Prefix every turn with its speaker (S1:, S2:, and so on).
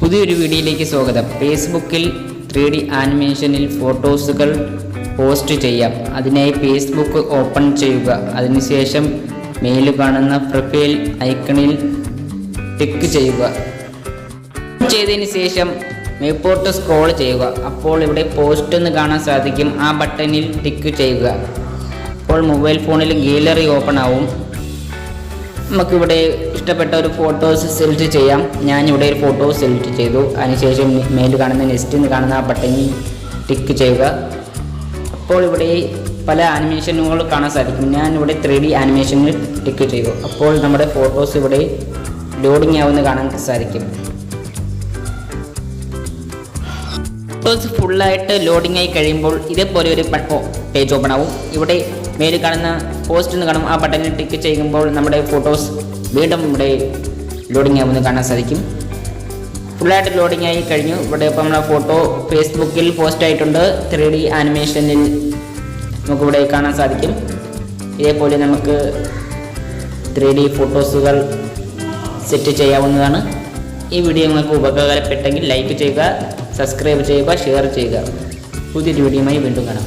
S1: പുതിയൊരു വീഡിയോയിലേക്ക് സ്വാഗതം. ഫേസ്ബുക്കിൽ ത്രീ ഡി ആനിമേഷനിൽ ഫോട്ടോസുകൾ പോസ്റ്റ് ചെയ്യാം. അതിനായി ഫേസ്ബുക്ക് ഓപ്പൺ ചെയ്യുക. അതിനുശേഷം മെയിൽ കാണുന്ന പ്രൊഫൈൽ ഐക്കണിൽ ടിക്ക് ചെയ്യുക. ചെയ്തതിന് ശേഷം മേപ്പോട്ട് സ്ക്രോൾ ചെയ്യുക. അപ്പോൾ ഇവിടെ പോസ്റ്റ് എന്ന് കാണാൻ സാധിക്കും. ആ ബട്ടണിൽ ടിക്ക് ചെയ്യുക. അപ്പോൾ മൊബൈൽ ഫോണിൽ ഗാലറി ഓപ്പൺ ആവും. നമുക്കിവിടെ ഇഷ്ടപ്പെട്ട ഒരു ഫോട്ടോസ് സെലക്ട് ചെയ്യാം. ഞാൻ ഇവിടെ ഒരു ഫോട്ടോ സെലക്ട് ചെയ്തു. അതിനുശേഷം മേലിൽ കാണുന്ന നെക്സ്റ്റ് എന്ന് കാണുന്ന ആ ബട്ടണിൽ ടിക്ക് ചെയ്യുക. അപ്പോൾ ഇവിടെ പല ആനിമേഷനുകൾ കാണാൻ സാധിക്കും. ഞാൻ ഇവിടെ ത്രീ ഡി ആനിമേഷനിൽ ടിക്ക് ചെയ്തു. അപ്പോൾ നമ്മുടെ ഫോട്ടോസ് ഇവിടെ ലോഡിംഗ് ആവുമെന്ന് കാണാൻ സാധിക്കും. ഫോട്ടോസ് ഫുള്ളായിട്ട് ലോഡിംഗ് ആയി കഴിയുമ്പോൾ ഇതേപോലെ ഒരു പേജ് ഓപ്പൺ ആവും. ഇവിടെ മേലിൽ കാണുന്ന പോസ്റ്റ് എന്ന് കാണും. ആ ബട്ടണിൽ ടിക്ക് ചെയ്യുമ്പോൾ നമ്മുടെ ഫോട്ടോസ് വീണ്ടും ഇവിടെ ലോഡിംഗ് ആവുമെന്ന് കാണാൻ സാധിക്കും. ഫുള്ളായിട്ട് ലോഡിംഗ് ആയി കഴിഞ്ഞു. ഇവിടെ ഇപ്പം നമ്മളെ ഫോട്ടോ ഫേസ്ബുക്കിൽ പോസ്റ്റ് ആയിട്ടുണ്ട്. ത്രീ ഡി ആനിമേഷനിൽ നമുക്കിവിടെ കാണാൻ സാധിക്കും. ഇതേപോലെ നമുക്ക് ത്രീ ഡി ഫോട്ടോസുകൾ സെറ്റ് ചെയ്യാവുന്നതാണ്. ഈ വീഡിയോ നിങ്ങൾക്ക് ഉപകാരപ്പെട്ടെങ്കിൽ ലൈക്ക് ചെയ്യുക സബ്സ്ക്രൈബ് ചെയ്യുക ഷെയർ ചെയ്യുക. പുതിയൊരു വീഡിയോയുമായി വീണ്ടും കാണാം.